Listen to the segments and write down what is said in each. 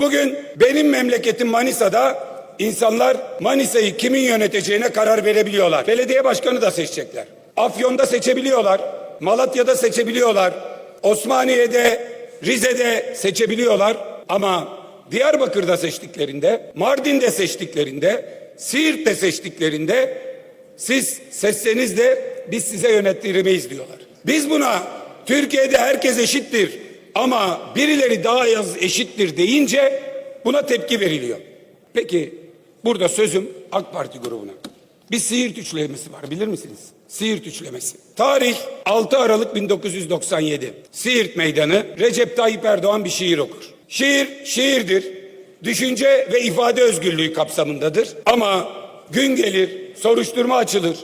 Bugün benim memleketim Manisa'da insanlar Manisa'yı kimin yöneteceğine karar verebiliyorlar. Belediye başkanı da seçecekler. Afyon'da seçebiliyorlar. Malatya'da seçebiliyorlar. Osmaniye'de, Rize'de seçebiliyorlar. Ama Diyarbakır'da seçtiklerinde, Mardin'de seçtiklerinde, Siirt'te seçtiklerinde siz seçseniz de biz size yönettiremeyiz diyorlar. Biz buna Türkiye'de herkes eşittir ama birileri daha az eşittir deyince buna tepki veriliyor. Peki burada sözüm AK Parti grubuna. Bir Siirt üçlemesi var bilir misiniz? Siirt üçlemesi. Tarih 6 Aralık 1997. Siirt Meydanı Recep Tayyip Erdoğan bir şiir okur. Şiir şiirdir. Düşünce ve ifade özgürlüğü kapsamındadır. Ama gün gelir, soruşturma açılır,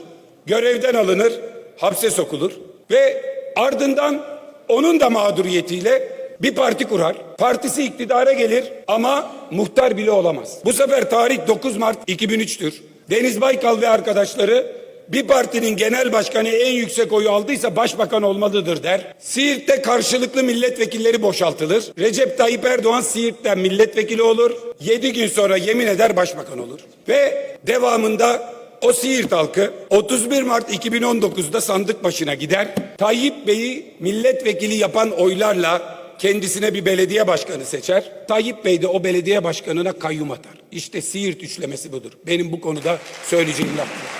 görevden alınır, hapse sokulur ve ardından onun da mağduriyetiyle bir parti kurar. Partisi iktidara gelir ama muhtar bile olamaz. Bu sefer tarih 9 Mart 2003'tür. Deniz Baykal ve arkadaşları bir partinin genel başkanı en yüksek oyu aldıysa başbakan olmalıdır der. Siirt'te karşılıklı milletvekilleri boşaltılır. Recep Tayyip Erdoğan Siirt'ten milletvekili olur. 7 gün sonra yemin eder başbakan olur. Ve devamında o Siirt halkı 31 Mart 2019'da sandık başına gider. Tayyip Bey'i milletvekili yapan oylarla kendisine bir belediye başkanı seçer. Tayyip Bey de o belediye başkanına kayyum atar. İşte Siirt üçlemesi budur. Benim bu konuda söyleyeceğim laf. bu.